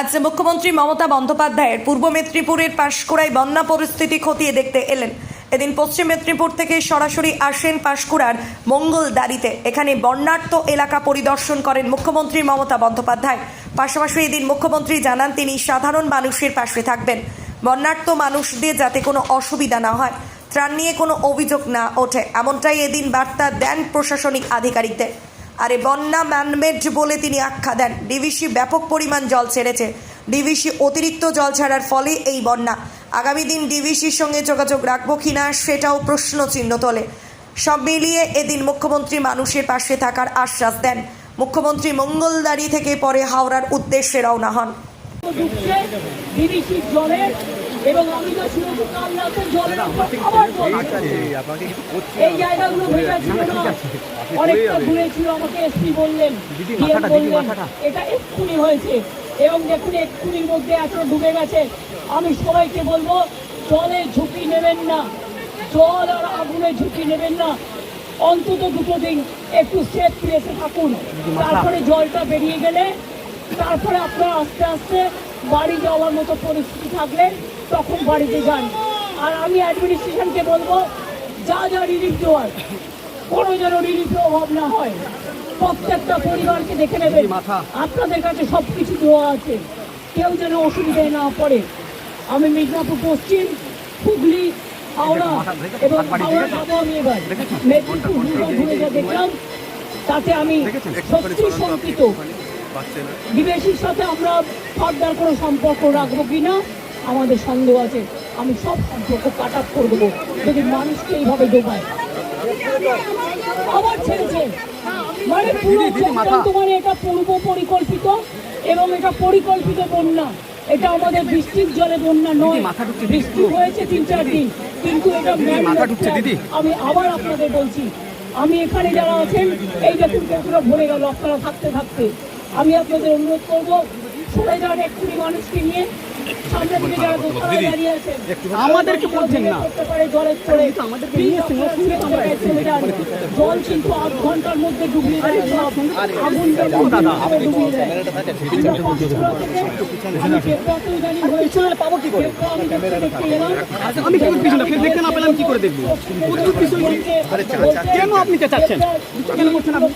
আজ মুখ্যমন্ত্রী মমতা বন্দ্যোপাধ্যায়ের পূর্ব মেদিনীপুরের পাঁশকুড়ায় বন্যা পরিস্থিতি খতিয়ে দেখতে এলেন। এদিন পশ্চিম মেদিনীপুর থেকে সরাসরি আসেন পাঁশকুড়ার মঙ্গলদারিতে এখানে বন্যার্ত এলাকা পরিদর্শন করেন মুখ্যমন্ত্রী মমতা বন্দ্যোপাধ্যায়। পাশাপাশি এদিন মুখ্যমন্ত্রী জানান, তিনি সাধারণ মানুষের পাশে থাকবেন। বন্যার্ত মানুষদের যাতে কোনো অসুবিধা না হয়, ত্রাণ নিয়ে কোনো অভিযোগ না ওঠে। এমনটাই এদিন বার্তা দেন প্রশাসনিক আধিকারিকদের। আর এ বন্যা ম্যানমেড বলে তিনি আখ্যা দেন। ডিভিসি ব্যাপক পরিমাণ জল ছেড়েছে। ডিভিসি অতিরিক্ত জল ছাড়ার ফলে এই বন্যা। আগামী দিন ডিভিসির সঙ্গে যোগাযোগ রাখব কিনা সেটাও প্রশ্নচিহ্ন তোলে। সব মিলিয়ে এদিন মুখ্যমন্ত্রী মানুষের পাশে থাকার আশ্বাস দেন। মুখ্যমন্ত্রী মঙ্গলদারি থেকে পরে হাওড়ার উদ্দেশ্যে রওনা হন। জলের এবং আমি তো জলের উপর এই জায়গাগুলো ভেজা ছিল না অনেকটা ঘুরে ছিল আমাকে এসপি বললেন বললেন এটা এক্ষুনি হয়েছে। এবং দেখুন এক্ষুনির মধ্যে এত ডুবে গেছে। আমি সবাইকে বলব জলে ঝুঁকি নেবেন না। জল আর আগুনে ঝুঁকি নেবেন না। অন্তত দুটো দিন একটু সেফ প্লেসে থাকুন। তারপরে জলটা বেরিয়ে গেলে তারপরে আপনারা আস্তে আস্তে বাড়ি যাওয়ার মতো পরিস্থিতি থাকলে তখন বাড়িতে যান। আর আমি অ্যাডমিনিস্ট্রেশনকে বলব যা যা রিলিফ দেওয়ার কোনো যেন রিলিফের অভাব না হয়। প্রত্যেকটা পরিবারকে দেখে নেবেন। আপনাদের কাছে সব কিছু দেওয়া আছে। কেউ যেন অসুবিধায় না পড়ে। আমি মিদনাপুর পশ্চিম হুগলি হাওড়া এবং হাওড়া যাব আমি এবার। মেদিনীপুর ঘুরে যা দেখলাম তাতে আমি সত্যি শঙ্কিত। বিদেশির সাথে আমরা ফার্দার কোনো সম্পর্ক রাখব কিনা আমাদের সন্দেহ আছে। আমি সব সম্পর্ক কাট আপ করে দেবো। যদি মানুষকে এইভাবে ডোবায়। আবার ছেড়েছে। মানে মানে এটা পূর্ব পরিকল্পিত এবং এটা পরিকল্পিত বন্যা। এটা আমাদের বৃষ্টির জলে বন্যা নয়। বৃষ্টি হয়েছে তিন চার দিন। কিন্তু এটা। আমি আবার আপনাদের বলছি। আমি এখানে যারা আছেন এই দেখুন ভরে গেল আপনারা থাকতে থাকতে। আমি আপনাদের অনুরোধ করব সবাই যারা এক্ষুনি মানুষকে নিয়ে সামনে থেকে যারা দোতলায় দাঁড়িয়ে আছেন আমাদেরকে বলছেন না। জলের পরে। জল কিন্তু আধ ঘণ্টার মধ্যে ডুবিয়ে দেয় ডুবিয়ে দেয় আমি পাবো কি করে? আমি দেখতে দেখতে কি পিছনে ফের দেখতে না পেলাম কি করে দেখব কেন আপনি চেঁচাচ্ছেন? কেন করছেন আপনি?